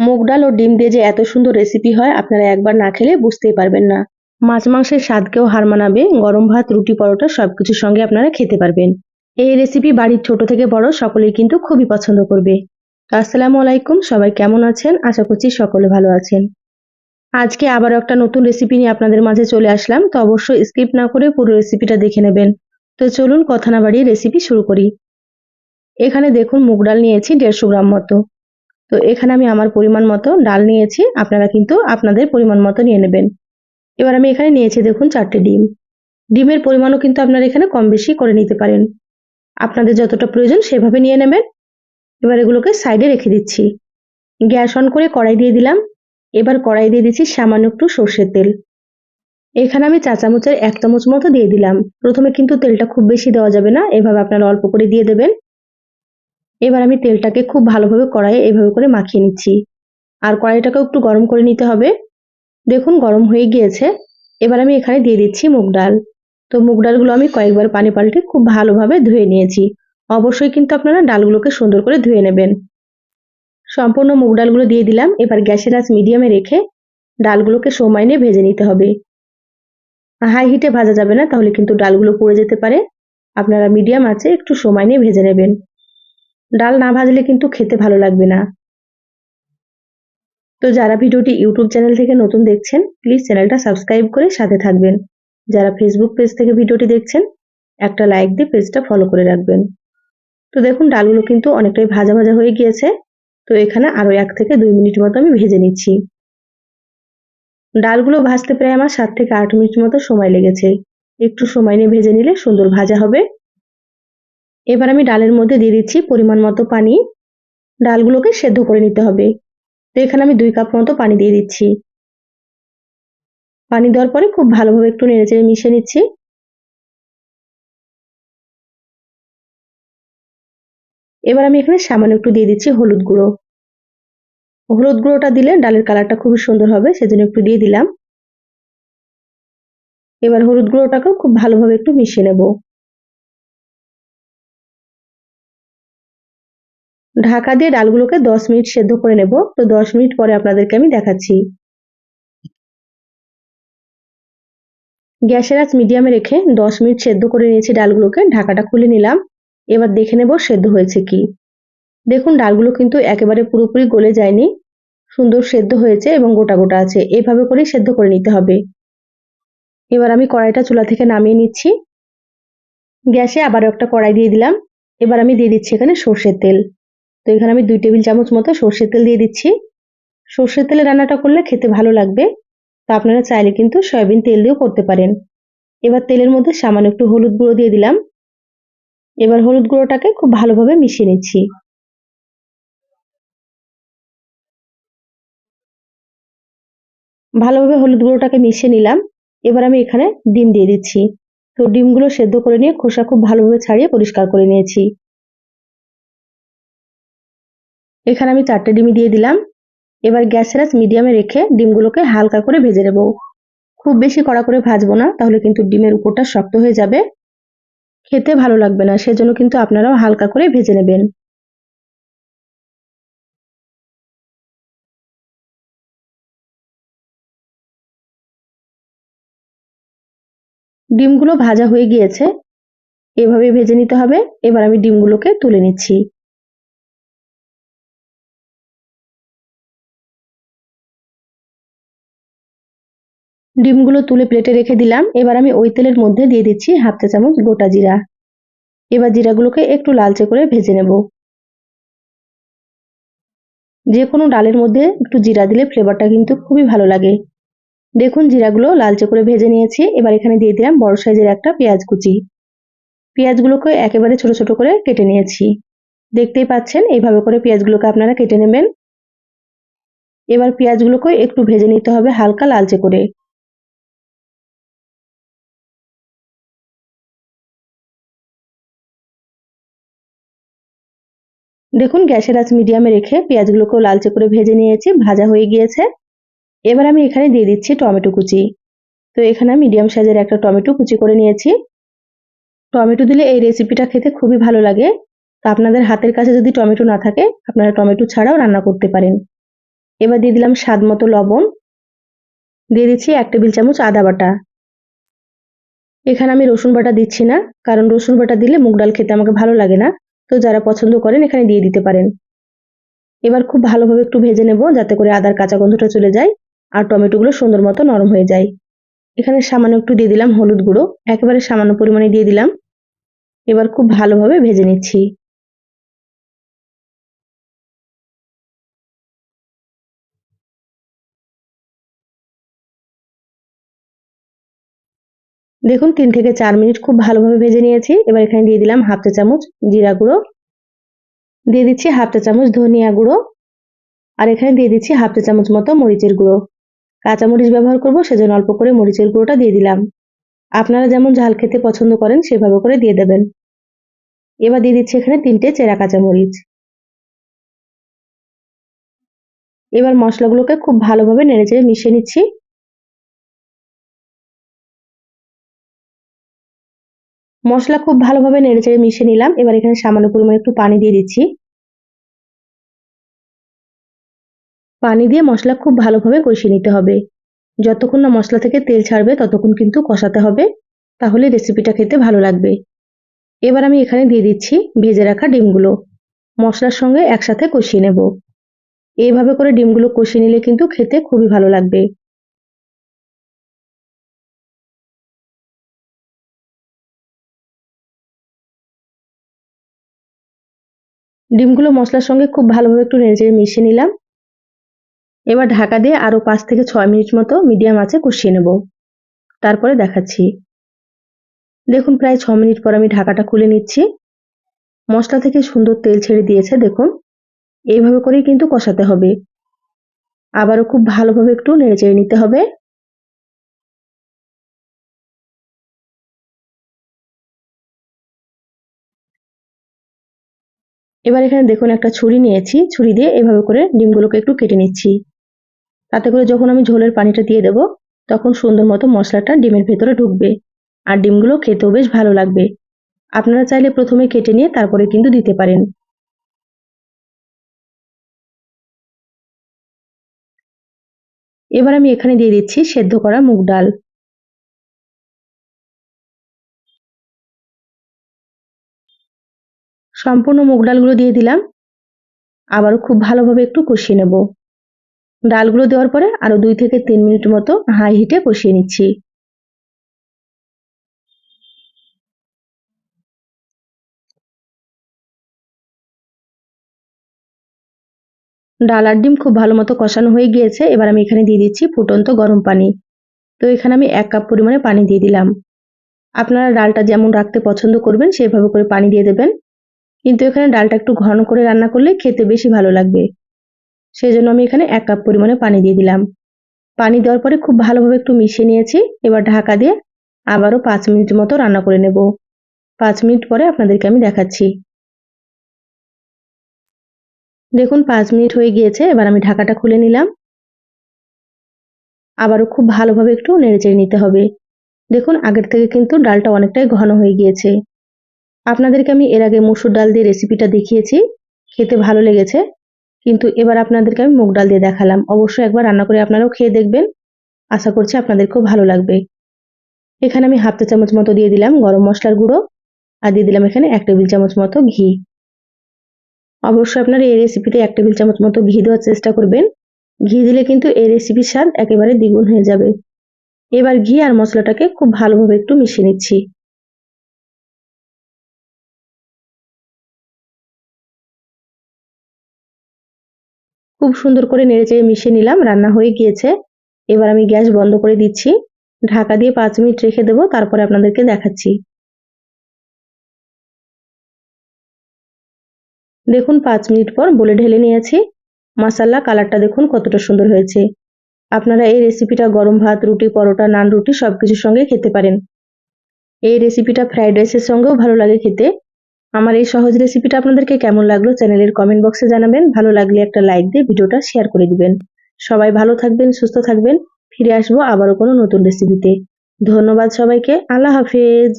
মুগ ডাল ও ডিম দিয়ে যে এত সুন্দর রেসিপি হয়, আপনারা একবার না খেলে বুঝতেই পারবেন না। মাছ মাংসের স্বাদকেও হার মানাবে, গরম ভাত, রুটি পরোটা সবকিছুর সঙ্গে আপনারা খেতে পারবেন। এই রেসিপি বাড়ির ছোট থেকে বড় সকলেই কিন্তু খুবই পছন্দ করবে। আসসালামু আলাইকুম, সবাই কেমন আছেন? আশা করছি সকলে ভালো আছেন। আজকে আবার একটা নতুন রেসিপি নিয়ে আপনাদের মাঝে চলে আসলাম, তো অবশ্যই স্কিপ না করে পুরো রেসিপিটা দেখে নেবেন। তো চলুন কথা না বাড়িয়ে রেসিপি শুরু করি। এখানে দেখুন, মুগ ডাল নিয়েছি দেড়শো গ্রাম মতো। তো এখানে আমি আমার পরিমাণ মতো ডাল নিয়েছি। আপনারা কিন্তু আপনাদের পরিমাণ মতো নিয়ে নেবেন। এবার আমি এখানে নিয়েছি দেখুন চারটে ডিম। ডিমের পরিমাণও কিন্তু আপনারা এখানে কম বেশি করে নিতে পারেন। আপনাদের যতটা প্রয়োজন সেভাবে নিয়ে নেবেন। এবার এগুলোকে সাইডে রেখে দিচ্ছি। গ্যাস অন করে কড়াই দিয়ে দিলাম। এবার কড়াই দিয়ে দিচ্ছি সামান্য একটু সর্ষের তেল। এখানে আমি চা চামচের এক চামচ মতো দিয়ে দিলাম। প্রথমে কিন্তু তেলটা খুব বেশি দেওয়া যাবে না। এভাবে আপনারা অল্প করে দিয়ে দেবেন। এবার আমি তেলটাকে খুব ভালোভাবে কড়াইয়ে এভাবে করে মাখিয়ে নিচ্ছি। আর কড়াইটাকেও একটু গরম করে নিতে হবে। দেখুন, গরম হয়ে গিয়েছে। এবার আমি এখানে দিয়ে দিচ্ছি মুগ ডাল। তো মুগ ডালগুলো আমি কয়েকবার পানি পাল্টে খুব ভালোভাবে ধুয়ে নিয়েছি। অবশ্যই কিন্তু আপনারা ডালগুলোকে সুন্দর করে ধুয়ে নেবেন। সম্পূর্ণ মুগ ডালগুলো দিয়ে দিলাম। এবার গ্যাসের আঁচ মিডিয়ামে রেখে ডালগুলোকে সময় নিয়ে ভেজে নিতে হবে। হাই হিটে ভাজা যাবে না, তাহলে কিন্তু ডালগুলো পুড়ে যেতে পারে। আপনারা মিডিয়াম আছে একটু সময় নিয়ে ভেজে নেবেন। ডাল না ভাজলে কিন্তু খেতে ভালো লাগবে না। তো যারা ভিডিওটি ইউটিউব চ্যানেল থেকে নতুন দেখছেন প্লিজ চ্যানেলটা সাবস্ক্রাইব করে সাথে থাকবেন। যারা ফেসবুক পেজ থেকে ভিডিওটি দেখছেন, একটা লাইক দিয়ে পেজটা ফলো করে রাখবেন। তো দেখুন, ডালগুলো কিন্তু অনেকটাই ভাজা ভাজা হয়ে গিয়েছে। তো এখানে আরও এক থেকে দুই মিনিট মতো আমি ভেজে নিচ্ছি। ডালগুলো ভাজতে প্রায় আমার সাত থেকে আট মিনিট মতো সময় লেগেছে। একটু সময় নিয়ে ভেজে নিলে সুন্দর ভাজা হবে। এবার আমি ডালের মধ্যে দিয়ে দিচ্ছি পরিমাণ মতো পানি। ডালগুলোকে সেদ্ধ করে নিতে হবে। তো এখানে আমি দুই কাপ মতো পানি দিয়ে দিচ্ছি। পানি দেওয়ার পরে খুব ভালোভাবে একটু নেড়েচেড়ে মিশিয়ে নিচ্ছি। এবার আমি এখানে সামান্য একটু দিয়ে দিচ্ছি হলুদ গুঁড়ো। হলুদ গুঁড়োটা দিলে ডালের কালারটা খুবই সুন্দর হবে, সেজন্য একটু দিয়ে দিলাম। এবার হলুদ গুঁড়োটাকেও খুব ভালোভাবে একটু মিশিয়ে নেব। ঢাকা দিয়ে ডালগুলোকে দশ মিনিট সেদ্ধ করে নেব। তো দশ মিনিট পরে আপনাদেরকে আমি দেখাচ্ছি। গ্যাসের আঁচ মিডিয়ামে রেখে দশ মিনিট সেদ্ধ করে নিয়েছি ডালগুলোকে। ঢাকাটা খুলে নিলাম। এবার দেখে নেব সেদ্ধ হয়েছে কি। দেখুন, ডালগুলো কিন্তু একেবারে পুরোপুরি গলে যায়নি। সুন্দর সেদ্ধ হয়েছে এবং গোটা গোটা আছে। এভাবে করেই সেদ্ধ করে নিতে হবে। এবার আমি কড়াইটা চুলা থেকে নামিয়ে নিচ্ছি। গ্যাসে আবার একটা কড়াই দিয়ে দিলাম। এবার আমি দিয়ে দিচ্ছি এখানে সর্ষের তেল। তো এখানে আমি দুই টেবিল চামচ মতো সর্ষের তেল দিয়ে দিচ্ছি। সর্ষের তেলে রান্নাটা করলে খেতে ভালো লাগবে। তো আপনারা চাইলে কিন্তু সয়াবিন তেল দিয়েও করতে পারেন। এবার তেলের মধ্যে সামান্য একটু হলুদ গুঁড়ো দিয়ে দিলাম। এবার হলুদ গুঁড়োটাকে খুব ভালোভাবে মিশিয়ে নিচ্ছি। ভালোভাবে হলুদ গুঁড়োটাকে মিশিয়ে নিলাম। এবার আমি এখানে ডিম দিয়ে দিচ্ছি। তো ডিমগুলো সেদ্ধ করে নিয়ে খোসা খুব ভালোভাবে ছাড়িয়ে পরিষ্কার করে নিয়েছি। এখানে আমি চারটে ডিমই দিয়ে দিলাম। এবার গ্যাসের আঁচ মিডিয়ামে রেখে ডিমগুলোকে হালকা করে ভেজে নেব। খুব বেশি কড়া করে ভাজবো না, তাহলে কিন্তু ডিমের উপরটা শক্ত হয়ে যাবে। খেতে ভালো লাগবে না, সেজন্য কিন্তু আপনারাও হালকা করে ভেজে নেবেন। ডিমগুলো ভাজা হয়ে গিয়েছে এভাবে ভেজে নিতে হবে। এবার আমি ডিমগুলোকে তুলে নিচ্ছি। ডিমগুলো তুলে প্লেটে রেখে দিলাম। এবার আমি ওই তেলের মধ্যে দিয়ে দিচ্ছি হাফ চা চামচ গোটা জিরা। এবার জিরাগুলোকে একটু লালচে করে ভেজে নেব। যে কোনো ডালের মধ্যে একটু জিরা দিলে ফ্লেভারটা কিন্তু খুবই ভালো লাগে। দেখুন, জিরাগুলো লালচে করে ভেজে নিয়েছি। এবার এখানে দিয়ে দিলাম বড় সাইজের একটা পেঁয়াজ কুচি। পেঁয়াজগুলোকে একেবারে ছোট ছোট করে কেটে নিয়েছি। দেখতেই পাচ্ছেন, এইভাবে করে পেঁয়াজগুলোকে আপনারা কেটে নেবেন। এবার পেঁয়াজগুলোকে একটু ভেজে নিতে হবে হালকা লালচে করে। দেখুন, গ্যাসের আঁচ মিডিয়ামে রেখে পেঁয়াজগুলোকেও লালচে করে ভেজে নিয়েছি, ভাজা হয়ে গিয়েছে। এবার আমি এখানে দিয়ে দিচ্ছি টমেটো কুচি। তো এখানে মিডিয়াম সাইজের একটা টমেটো কুচি করে নিয়েছি। টমেটো দিলে এই রেসিপিটা খেতে খুবই ভালো লাগে। তো আপনাদের হাতের কাছে যদি টমেটো না থাকে, আপনারা টমেটো ছাড়াও রান্না করতে পারেন। এবার দিয়ে দিলাম স্বাদ মতো লবণ। দিয়ে দিচ্ছি এক টেবিল চামচ আদা বাটা। এখানে আমি রসুন বাটা দিচ্ছি না, কারণ রসুন বাটা দিলে মুগ ডাল খেতে আমাকে ভালো লাগে না। তো যারা পছন্দ করেন, এখানে দিয়ে দিতে পারেন। এবার খুব ভালোভাবে একটু ভেজে নেব, যাতে করে আদার কাঁচা গন্ধটা চলে যায় আর টমেটোগুলো সুন্দর মতো নরম হয়ে যায়। এখানে সামান্য একটু দিয়ে দিলাম হলুদ গুঁড়ো, একেবারে সামান্য পরিমাণে দিয়ে দিলাম। এবার খুব ভালোভাবে ভেজে নিচ্ছি। দেখুন, তিন থেকে চার মিনিট খুব ভালোভাবে ভেজে নিয়েছি। এবার এখানে দিয়ে দিলাম হাফ চা চামচ জিরা গুঁড়ো। দিয়ে দিচ্ছি হাফ চা চামচ ধনিয়া গুঁড়ো। আর এখানে দিয়ে দিচ্ছি হাফ চা চামচ মতো মরিচের গুঁড়ো। কাঁচা মরিচ ব্যবহার করব, সেজন্য অল্প করে মরিচের গুঁড়োটা দিয়ে দিলাম। আপনারা যেমন ঝাল খেতে পছন্দ করেন, সেভাবে করে দিয়ে দেবেন। এবার দিয়ে দিচ্ছি এখানে তিনটে চেরা কাঁচা মরিচ এবার মশলাগুলোকে খুব ভালোভাবে নেড়েচেড়ে মিশিয়ে নিচ্ছি। মশলা খুব ভালোভাবে নেড়েচেড়ে মিশিয়ে নিলাম। এবার এখানে সামান্য পরিমাণে একটু পানি দিয়ে দিচ্ছি। পানি দিয়ে মশলা খুব ভালোভাবে কষিয়ে নিতে হবে। যতক্ষণ না মশলা থেকে তেল ছাড়বে, ততক্ষণ কিন্তু কষাতে হবে। তাহলে রেসিপিটা খেতে ভালো লাগবে। এবার আমি এখানে দিয়ে দিচ্ছি ভেজে রাখা ডিমগুলো। মশলার সঙ্গে একসাথে কষিয়ে নেব। এইভাবে করে ডিমগুলো কষিয়ে নিলে কিন্তু খেতে খুবই ভালো লাগবে। ডিমগুলো মশলার সঙ্গে খুব ভালোভাবে একটু নেড়ে চেড়ে মিশিয়ে নিলাম। এবার ঢাকা দিয়ে আরও পাঁচ থেকে ছয় মিনিট মতো মিডিয়াম আছে কষিয়ে নেব। তারপরে দেখাচ্ছি। দেখুন, প্রায় ছ মিনিট পর আমি ঢাকাটা খুলে নিচ্ছি। মশলা থেকে সুন্দর তেল ছেড়ে দিয়েছে, দেখুন। এইভাবে করেই কিন্তু কষাতে হবে। আবারও খুব ভালোভাবে একটু নেড়ে চেড়ে নিতে হবে। এবার এখানে দেখুন একটা ছুরি নিয়েছি। ছুরি দিয়ে এভাবে করে ডিমগুলোকে একটু কেটে নিচ্ছি। তাতে করে যখন আমি ঝোলের পানিটা দিয়ে দেব, তখন সুন্দর মতো মশলাটা ডিমের ভেতরে ঢুকবে। আর ডিমগুলো খেতেও বেশ ভালো লাগবে। আপনারা চাইলে প্রথমে কেটে নিয়ে তারপরে কিন্তু দিতে পারেন। এবার আমি এখানে দিয়ে দিচ্ছি সেদ্ধ করা মুগ ডাল। সম্পূর্ণ মুগ ডালগুলো দিয়ে দিলাম। আবারও খুব ভালোভাবে একটু কষিয়ে নেব। ডালগুলো দেওয়ার পরে আরও দুই থেকে তিন মিনিট মতো হাই হিটে কষিয়ে নিচ্ছি। ডাল আর ডিম খুব ভালো মতো কষানো হয়ে গিয়েছে। এবার আমি এখানে দিয়ে দিচ্ছি ফুটন্ত গরম পানি। তো এখানে আমি এক কাপ পরিমাণে পানি দিয়ে দিলাম। আপনারা ডালটা যেমন রাখতে পছন্দ করবেন, সেভাবে করে পানি দিয়ে দেবেন। কিন্তু এখানে ডালটা একটু ঘন করে রান্না করলে খেতে বেশি ভালো লাগবে। সেই জন্য আমি এখানে এক কাপ পরিমাণে পানি দিয়ে দিলাম। পানি দেওয়ার পরে খুব ভালোভাবে একটু মিশিয়ে নিয়েছি। এবার ঢাকা দিয়ে আবারও পাঁচ মিনিট মতো রান্না করে নেব। পাঁচ মিনিট পরে আপনাদেরকে আমি দেখাচ্ছি। দেখুন, পাঁচ মিনিট হয়ে গিয়েছে। এবার আমি ঢাকাটা খুলে নিলাম। আবারও খুব ভালোভাবে একটু নেড়েচেড়ে নিতে হবে। দেখুন, আগের থেকে কিন্তু ডালটা অনেকটাই ঘন হয়ে গিয়েছে। আপনাদেরকে আমি এর আগে মসুর ডাল দিয়ে রেসিপিটা দেখিয়েছি, খেতে ভালো লেগেছে। কিন্তু এবার আপনাদেরকে আমি মুগ ডাল দিয়ে দেখালাম। অবশ্যই একবার রান্না করে আপনারাও খেয়ে দেখবেন। আশা করছি আপনাদের খুব ভালো লাগবে। এখানে আমি হাফ চা চামচ মতো দিয়ে দিলাম গরম মশলার গুঁড়ো আর দিয়ে দিলাম এখানে এক টেবিল চামচ মতো ঘি। অবশ্যই আপনারা এই রেসিপিতে এক টেবিল চামচ মতো ঘি দেওয়ার চেষ্টা করবেন। ঘি দিলে কিন্তু এই রেসিপির স্বাদ একেবারে দ্বিগুণ হয়ে যাবে। এবার ঘি আর মশলাটাকে খুব ভালোভাবে একটু মিশিয়ে নিচ্ছি। খুব সুন্দর করে নেড়েচেড়ে মিশিয়ে নিলাম, রান্না হয়ে গিয়েছে। এবার আমি গ্যাস বন্ধ করে দিচ্ছি। ঢাকা দিয়ে পাঁচ মিনিট রেখে দেবো, তারপরে আপনাদেরকে দেখাচ্ছি। দেখুন, পাঁচ মিনিট পর বলে ঢেলে নিয়েছি। মাসাল্লা কালারটা দেখুন কতটা সুন্দর হয়েছে। আপনারা এই রেসিপিটা গরম ভাত, রুটি, পরোটা, নান, রুটি সব কিছুর সঙ্গে খেতে পারেন। এই রেসিপিটা ফ্রাইড রাইসের সঙ্গেও ভালো লাগে খেতে। আমার এই সহজ রেসিপিটা আপনাদেরকে কেমন লাগল চ্যানেলের কমেন্ট বক্সে জানাবেন। ভালো লাগলে একটা লাইক দিয়ে ভিডিওটা শেয়ার করে দিবেন। সবাই ভালো থাকবেন, সুস্থ থাকবেন। ফিরে আসব আবারও কোনো নতুন রেসিপিতে ধন্যবাদ সবাইকে। আল্লাহ হাফেজ।